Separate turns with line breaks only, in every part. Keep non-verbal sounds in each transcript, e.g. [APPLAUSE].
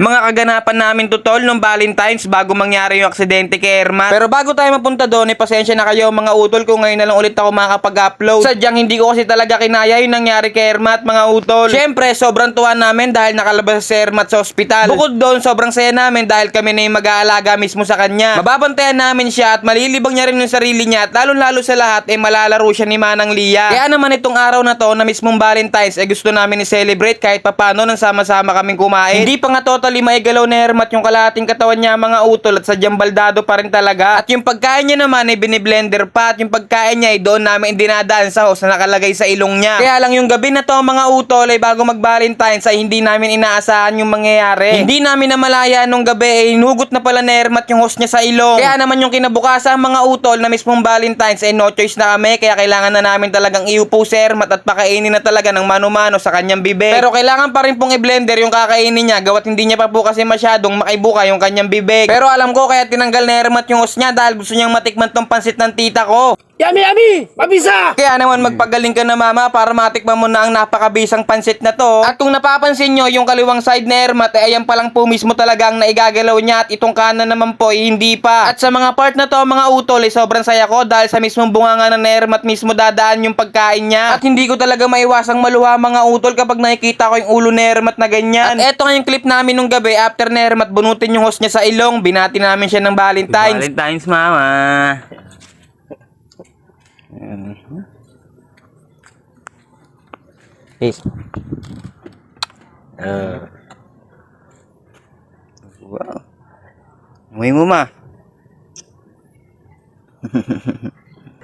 mga kaganapan namin tutol nung Valentine's bago mangyari yung aksidente kay Ermat. Pero bago tayo mapunta doon, eh, pasensya na kayo mga utol kung ngayon na lang ulit ako makakapag-upload. Sadyang hindi ko kasi talaga kinaya yung nangyari kay Ermat mga utol. Syempre, sobrang tuwa namin dahil nakalabas si Ermat sa ospital. Bukod doon, sobrang saya namin dahil kami na yung mag-aalaga mismo sa kanya. Mababantayan namin siya at malilibang niya rin yung sarili niya at lalong-lalo sa lahat, eh malalaro siya ni Manang Lia. Kaya naman itong araw na to na mismong Valentine's, eh gusto namin i-celebrate kahit papano nang sama-sama kaming kumain. Hindi pa nga totally maigalaw na Hermat yung kalahating katawan niya mga utol at sadyang baldado pa rin talaga. At yung pagkain niya naman ay biniblender pa at yung pagkain niya ay doon namin dinadaan sa hose na nakalagay sa ilong niya. Kaya lang yung gabi na to mga utol ay bago mag-Valentine's ay hindi namin inaasahan yung mangyayari. Hindi namin namalaya nung gabi ay inugot na pala ni Hermat yung hose niya sa ilong. Kaya naman yung kinabukasan mga utol na mismong Valentine's ay no choice na kami kaya kailangan na namin talagang iupo si Hermat at pakainin na talaga ng mano-mano sa kanyang bibig. Pero kailangan pa rin pong i-blender yung kakainin niya gawat hindi niya pa po kasi masyadong makaibuka yung kanyang bibig. Pero alam ko kaya tinanggal ni Hermat yung hose niya dahil gusto niyang matikman tong pansit ng tita ko.
Yummy, yummy! Mabisa!
Kaya naman magpagaling ka na mama para matikman mo na ang napakabisang pansit na to. At kung napapansin nyo, yung kaliwang side na Ermat, eh ayan pa lang po mismo talaga ang naigagalaw niya at itong kanan naman po eh, hindi pa. At sa mga part na to, mga utol, eh, sobrang saya ko dahil sa mismong bunganga na Ermat mismo dadaan yung pagkain niya. At hindi ko talaga maiwasang maluha mga utol kapag nakikita ko yung ulo ni Ermat na ganyan. At eto nga yung clip namin nung gabi after ni Ermat bunutin yung host niya sa ilong, binati namin siya ng Valentine's.
Valentine's, mama.
Peace.
Uh. Wow. Umuwi mo, ma. [LAUGHS]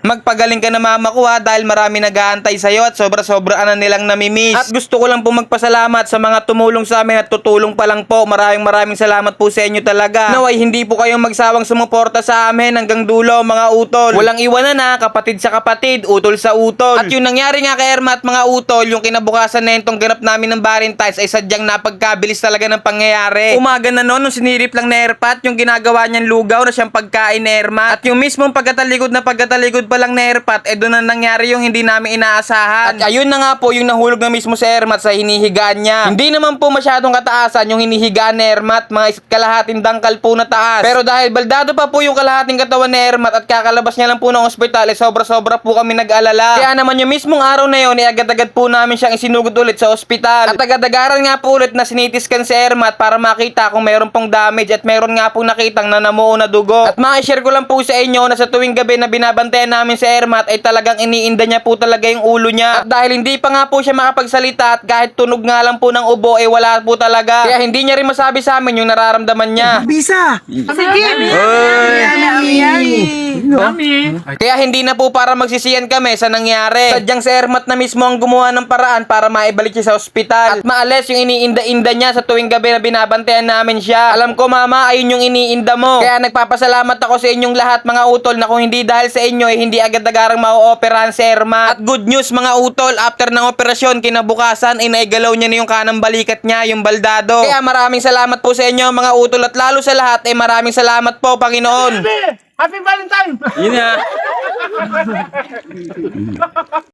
Magpagaling ka na mama ko ha dahil marami nag-aantay sa'yo at sobra-sobra na nilang namimiss. At gusto ko lang po magpasalamat sa mga tumulong sa amin at tutulong pa lang po. Maraming maraming salamat po sa inyo talaga. Naway hindi po kayong magsawang sumuporta sa amin hanggang dulo mga utol. Walang iwanan na kapatid sa kapatid, utol sa utol. At yung nangyari nga kay Ermat mga utol, yung kinabukasan na itong ganap namin ng Valentine's ay sadyang napagkabilis talaga ng pangyayari. Umaga na noon nung sinirip lang ni Erpat yung ginagawa niyang lugaw na siyang pagkain ni Ermat. At yung mismong pagkatalikod na pagkatalikod pa lang ni Erpat, eh doon na nangyari yung hindi namin inaasahan. At ayun na nga po yung nahulog na mismo si Ermat sa hinihigaan niya. Hindi naman po masyadong kataasan yung hinihigaan ni Ermat, mga kalahating dangkal po na taas. Pero dahil baldado pa po yung kalahating katawan ni Ermat at kakalabas niya lang po ng ospital, eh sobra-sobra po kami nag-alala. Kaya naman yung mismong araw na yun, eh agad-agad po namin siyang isinugod ulit sa ospital. At agad-agaran nga po ulit na sinitiskan si Ermat para makita kung mayroon pong damage at mayroon nga pong nakitang nanamuo na dugo. At ma-share ko lang po sa inyo na sa tuwing gabi na binabantayan namin si Ermat ay talagang iniinda niya po talaga yung ulo niya. At dahil hindi pa nga po siya makapagsalita at kahit tunog nga lang po ng ubo ay wala po talaga. Kaya hindi niya rin masabi sa amin yung nararamdaman niya.
Mabisa!
Kaya hindi na po para magsisiyan kami sa nangyari. Sadyang si Ermat na mismo ang gumawa ng paraan para maibalik siya sa ospital. At maalis yung iniinda-inda niya sa tuwing gabi na binabantayan namin siya. Alam ko mama, ayun yung iniinda mo. Kaya nagpapasalamat ako sa inyong lahat mga utol na kung hindi dahil sa inyo eh hindi agad-agarang mauoperahan si Ermat. At good news mga utol, after ng operasyon kinabukasan ay naigalaw niya na yung kanang balikat niya, yung baldado. Kaya maraming salamat po sa inyo mga utol at lalo sa lahat ay maraming salamat po Panginoon.
Happy Valentine!
Yun na. [LAUGHS]